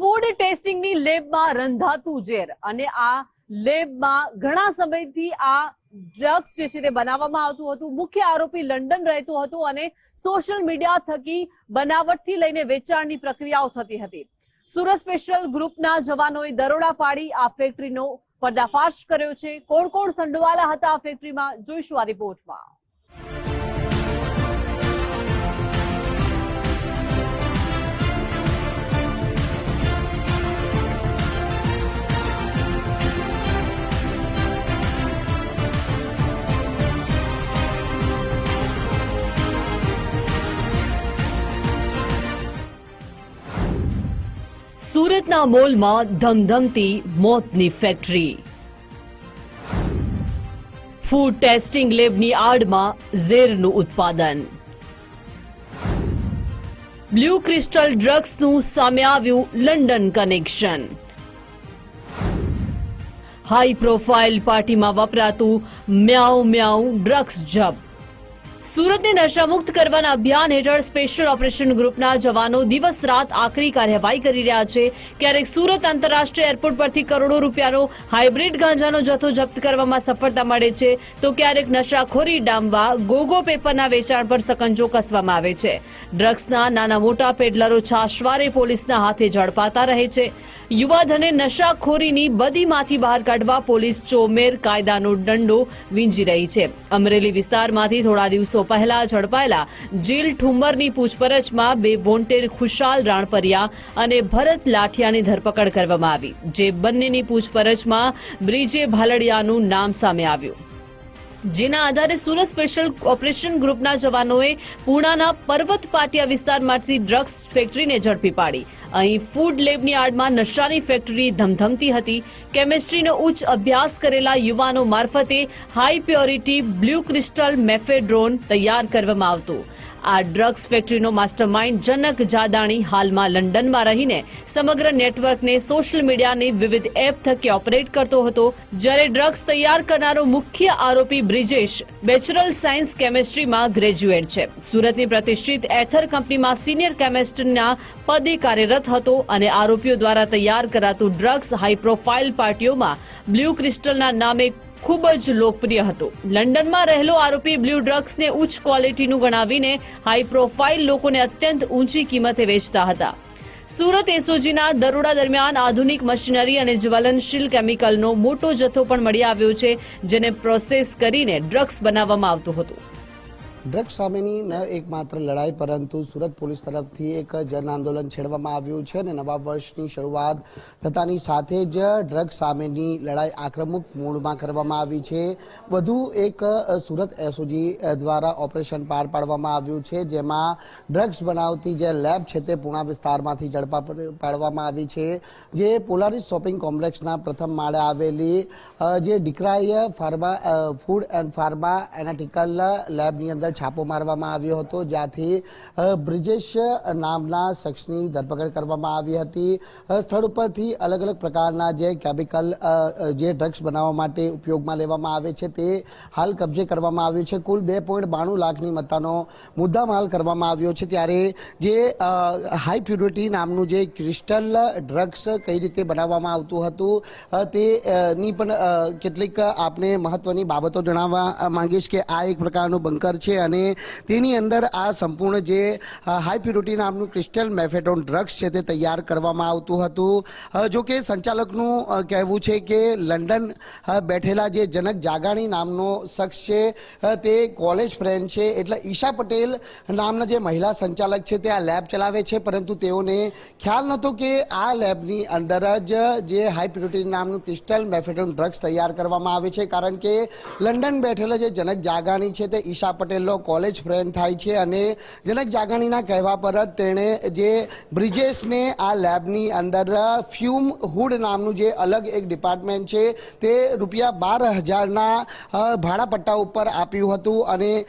Food ટેસ્ટિંગની લેબમાં રંધાતું ઝેર અને આ લેબમાં ઘણા સમયથી આ ડ્રગ્સ જે છે તે બનાવવામાં આવતું હતું. મુખ્ય આરોપી લંડન રહેતો હતો અને સોશિયલ મીડિયા થકી બનાવટથી લઈને વેચાણની પ્રક્રિયાઓ થતી હતી. સુરત સ્પેશિયલ ગ્રુપના જવાનોએ દરોડા પાડી આ ફેક્ટરીનો પર્દાફાશ કર્યો છે. કોણ કોણ સંડોવાલા હતા આ ફેક્ટરીમાં જોઈશું આ રિપોર્ટમાં સુરતના મોલમાં ધમધમતી મોતની ફેક્ટરી. ફૂડ ટેસ્ટિંગ લેબની આડમાં ઝેરનું ઉત્પાદન. બ્લુ ક્રિસ્ટલ ડ્રગ્સનું સામે આવ્યું લંડન કનેક્શન હાઈ પ્રોફાઇલ પાર્ટીમાં વપરાતું મ્યાઉ મ્યાઉ ડ્રગ્સ જપ. સુરતને નશામુક્ત કરવાના અભિયાન હેઠળ સ્પેશિયલ ઓપરેશન ગ્રુપના જવાનો દિવસ રાત આકરી કાર્યવાહી કરી રહ્યા છે. ક્યારેક સુરત આંતરરાષ્ટ્રીય એરપોર્ટ પરથી કરોડો રૂપિયાનો હાઇબ્રિડ ગાંજાનો જથ્થો જપ્ત કરવામાં સફળતા મળે છે, તો ક્યારેક નશાખોરી ડામવા ગોગો પેપરના વેચાણ પર સકંજો કસવામાં આવે છે. ડ્રગ્સના નાના મોટા પેડલરો છાશવારે પોલીસના હાથે ઝડપાતા રહે છે. યુવાધને નશાખોરીની બદીમાંથી બહાર કાઢવા પોલીસ ચોમેર કાયદાનો દંડો વીંજી રહી છે. અમરેલી વિસ્તારમાંથી થોડા દિવસો પહેલા ઝડપાયેલા જીલ ઠુમ્મરની પૂછપરછમાં બે વોન્ટેડ ખુશાલ રાણપરિયા અને ભરત લાઠિયાની ધરપકડ કરવામાં આવી, જે બંનેની પૂછપરછમાં બ્રિજે ભાલડિયાનું નામ સામે આવ્યું. જેના આધારે સુરત સ્પેશિયલ ઓપરેશન ગ્રુપના જવાનોએ પૂણાના પર્વત પાટિયા વિસ્તારમાંથી ડ્રગ્સ ફેક્ટરીને ઝડપી પાડી. અહીં ફૂડ લેબની આડમાં નશાની ફેક્ટરી ધમધમતી હતી. કેમિસ્ટ્રીનો ઉચ્ચ અભ્યાસ કરેલા યુવાનો મારફતે high purity blue crystal mephedrone તૈયાર કરવામાં આવતું. આ ડ્રગ્સ ફેક્ટરીનો માસ્ટરમાઇન્ડ જનક જાદાણી હાલમાં લંડનમાં રહીને સમગ્ર નેટવર્કને સોશિયલ મીડિયાની વિવિધ એપ થકી ઓપરેટ કરતો હતો. જ્યારે ડ્રગ્સ તૈયાર કરનારો મુખ્ય આરોપી બ્રિજેશ બેચરલ સાયન્સ કેમેસ્ટ્રીમાં ગ્રેજ્યુએટ છે. સુરતની પ્રતિષ્ઠિત એથર કંપનીમાં સિનિયર કેમેસ્ટના પદે કાર્યરત હતો અને આરોપીઓ દ્વારા તૈયાર કરાતું ડ્રગ્સ હાઈ પ્રોફાઇલ પાર્ટીઓમાં બ્લુ ક્રિસ્ટલના નામે ખૂબ જ લોકપ્રિય હતો. લંડનમાં રહેલો આરોપી બ્લુ ડ્રગ્સને ઉચ્ચ ક્વોલિટીનું ગણાવીને હાઈ પ્રોફાઇલ લોકોને અત્યંત ઊંચી કિંમતે વેચતા હતા. સુરત એસઓજીના દરોડા દરમિયાન આધુનિક મશીનરી અને જ્વલનશીલ કેમિકલનો મોટો જથ્થો પણ મળી આવ્યો છે, જેને પ્રોસેસ કરીને ડ્રગ્સ બનાવવામાં આવતું હતું. ડ્રગ્સ સામેની ન એકમાત્ર લડાઈ, પરંતુ સુરત પોલીસ તરફથી એક જન આંદોલન છેડવામાં આવ્યું છે અને નવા વર્ષની શરૂઆત થતાની સાથે જ ડ્રગ્સ સામેની લડાઈ આક્રમક મૂળમાં કરવામાં આવી છે. વધુ એક સુરત એસઓજી દ્વારા ઓપરેશન પાર પાડવામાં આવ્યું છે, જેમાં ડ્રગ્સ બનાવતી જે લેબ છે તે પૂણા વિસ્તારમાંથી ઝડપા પાડવામાં આવી છે. જે પોલારીસ શોપિંગ કોમ્પ્લેક્સના પ્રથમ માળે આવેલી જે ડિક્રાય pharma food and pharma analytical લેબની અંદર છાપો મારવામાં આવ્યો હતો, જ્યાંથી બ્રિજેશ નામના શખ્સની ધરપકડ કરવામાં આવી હતી. સ્થળ ઉપરથી અલગ અલગ પ્રકારના જે કેમિકલ જે ડ્રગ્સ બનાવવા માટે ઉપયોગમાં લેવામાં આવે છે તે હાલ કબજે કરવામાં આવ્યું છે. કુલ બે પોઈન્ટ બાણું લાખની મત્તાનો મુદ્દામાલ કરવામાં આવ્યો છે ત્યારે જે હાઈ પ્યુરિટી નામનું જે ક્રિસ્ટલ ડ્રગ્સ કઈ રીતે બનાવવામાં આવતું હતું તેની પણ કેટલીક આપને મહત્વની બાબતો જણાવવા માંગીશ કે આ એક પ્રકારનું બંકર છે. અને તેની અંદર આ સંપૂર્ણ જે હાઈ પ્યુરિટી નામનું ક્રિસ્ટલ મેફેટોન ડ્રગ્સ છે તે તૈયાર કરવામાં આવતું હતું. જો કે સંચાલકનું કહેવું છે કે લંડન બેઠેલા જે જનક જાગાણી નામનો શખ્સ છે તે કોલેજ ફ્રેન્ડ છે. એટલે ઈશા પટેલ નામના જે મહિલા સંચાલક છે તે આ લેબ ચલાવે છે. પરંતુ તેઓને ખ્યાલ નહોતો કે આ લેબની અંદર જ જે હાઈ પ્યુરિટી નામનું ક્રિસ્ટલ મેફેટોન ડ્રગ્સ તૈયાર કરવામાં આવે છે. કારણ કે લંડન બેઠેલો જે જનક જાગાણી છે તે ઈશા પટેલનો કોલેજ ફ્રેન્ડ થાય છે અને જનક જાગાણીના કહેવા પર જ તેણે જે બ્રિજેશને આ લેબની અંદર ફ્યુમ હુડ નામનું જે અલગ એક ડિપાર્ટમેન્ટ છે, તે રૂપિયા બાર હજારના ભાડાપટ્ટા ઉપર આપ્યું હતું અને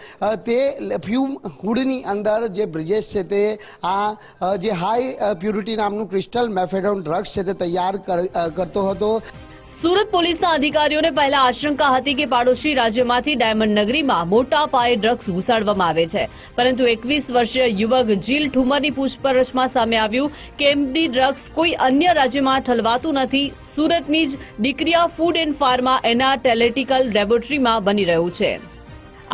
તે ફ્યુમ હુડની અંદર જે બ્રિજેશ છે તે આ જે હાઈ પ્યુરિટી નામનું ક્રિસ્ટલ મેફેડોન ડ્રગ્સ છે તે તૈયાર કર- કરતો હતો. સુરત પોલીસના અધિકારીઓને પહેલા આશંકા હતી કે પાડોશી રાજ્યમાંથી ડાયમંડ નગરીમાં મોટા પાયે ડ્રગ્સ ઘુસાડવામાં આવે છે. પરંતુ એકવીસ વર્ષીય યુવક જીલ ઠુમરની પૂછપરછમાં સામે આવ્યું કે એમડી ડ્રગ્સ કોઈ અન્ય રાજ્યમાં ઠલવાતું નથી. સુરતની જ ડિક્રિયા ફૂડ એન્ડ ફાર્મા એનાટેલેટિકલ લેબોરેટરીમાં બની રહ્યું છે.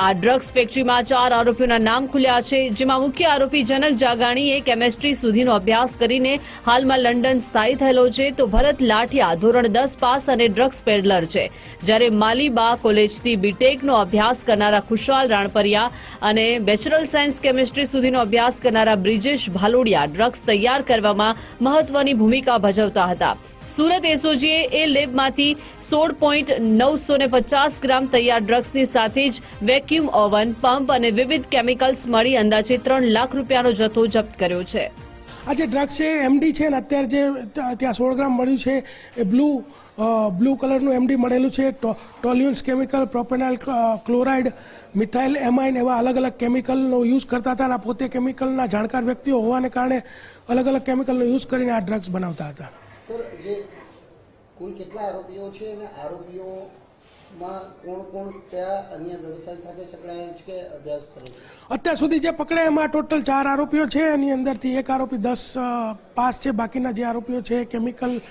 આ ડ્રગ્સ ફેક્ટરીમાં ચાર આરોપીઓના નામ ખુલ્યા છે, જેમાં મુખ્ય આરોપી જનક જાગાણીએ કેમેસ્ટ્રી સુધીનો અભ્યાસ કરીને હાલમાં લંડન સ્થાયી થયેલો છે. તો ભરત લાઠિયા ધોરણ દસ પાસ અને ડ્રગ્સ પેડલર છે. જ્યારે માલીબા કોલેજથી બીટેકનો અભ્યાસ કરનારા ખુશાલ રાણપરિયા અને બેચરલ સાયન્સ કેમેસ્ટ્રી સુધીનો અભ્યાસ કરનારા બ્રિજેશ ભાલોડિયા ડ્રગ્સ તૈયાર કરવામાં મહત્વની ભૂમિકા ભજવતા હતા. સુરત એસઓજીએ એ લેબમાંથી સોળ પોઈન્ટ નવસો ને પચાસ ગ્રામ તૈયાર ડ્રગ્સની સાથે જ વેક્યુમ ઓવન, પંપ અને વિવિધ કેમિકલ્સ મળી અંદાજે ત્રણ લાખ રૂપિયાનો જથ્થો જપ્ત કર્યો છે. આ જે ડ્રગ્સ છે, એમડી છે ને અત્યારે જે ત્યાં સોળ ગ્રામ મળ્યું છે, એ બ્લુ બ્લુ કલરનું એમડી મળેલું છે toluenes chemical, propionyl chloride, methyl, amine એવા અલગ અલગ કેમિકલનો યુઝ કરતા હતા અને પોતે કેમિકલના જાણકાર વ્યક્તિઓ હોવાને કારણે અલગ અલગ કેમિકલનો યુઝ કરીને આ ડ્રગ્સ બનાવતા હતા. સર જે કુલ કેટલા આરોપીઓ છે અને અત્યાર સુધી જે પકડાય એમાં ટોટલ ચાર આરોપીઓ છે, એની અંદરથી એક આરોપી દસ પાસ છે. બાકીના જે આરોપીઓ છે, કેમિકલ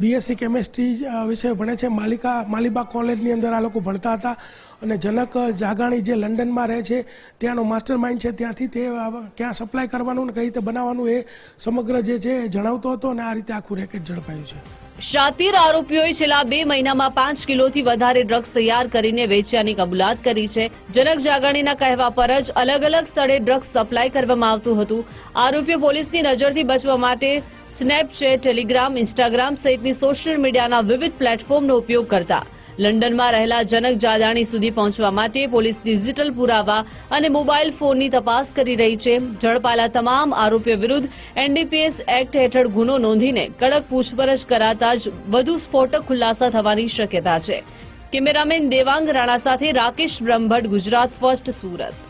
બીએસસી કેમેસ્ટ્રી વિષય ભણે છે. માલિકા, માલિબા કોલેજની અંદર આ લોકો ભણતા હતા. અને જનક જાગાણી જે લંડનમાં રહે છે, ત્યાંનો માસ્ટર માઇન્ડ છે. ત્યાંથી તે ક્યાં સપ્લાય કરવાનું ને કઈ રીતે બનાવવાનું એ સમગ્ર જે છે એ જણાવતો હતો અને આ રીતે આખું રેકેટ ઝડપાયું છે. શાતીર આરોપીઓએ છેલ્લા બે મહિનામાં પાંચ કિલોથી વધારે ડ્રગ્સ તૈયાર કરીને વેચ્યાની કબૂલાત કરી છે. જનક જાગરણીના કહેવા પર જ અલગ અલગ સ્થળે ડ્રગ્સ સપ્લાય કરવામાં આવતું હતું. આરોપીઓ પોલીસની નજરથી બચવા માટે સ્નેપચેટ ટેલિગ્રામ ઇન્સ્ટાગ્રામ સહિતની સોશિયલ મીડિયાના વિવિધ પ્લેટફોર્મનો ઉપયોગ કરતા લંડનમાં રહેલા જનક જાદાણી સુધી પહોંચવા માટે પોલીસ ડિજિટલ પુરાવા અને મોબાઈલ ફોનની તપાસ કરી રહી છે. ઝડપાયેલા તમામ આરોપીઓ વિરુદ્ધ એનડીપીએસ એક્ટ હેઠળ ગુનો નોંધીને કડક પૂછપરછ કરાતા જ વધુ સ્ફોટક ખુલાસા થવાની શક્યતા છે. કેમેરામેન દેવાંગ રાણા સાથે રાકેશ બ્રહ્મભટ્ટ, ગુજરાત ફર્સ્ટ સુરત.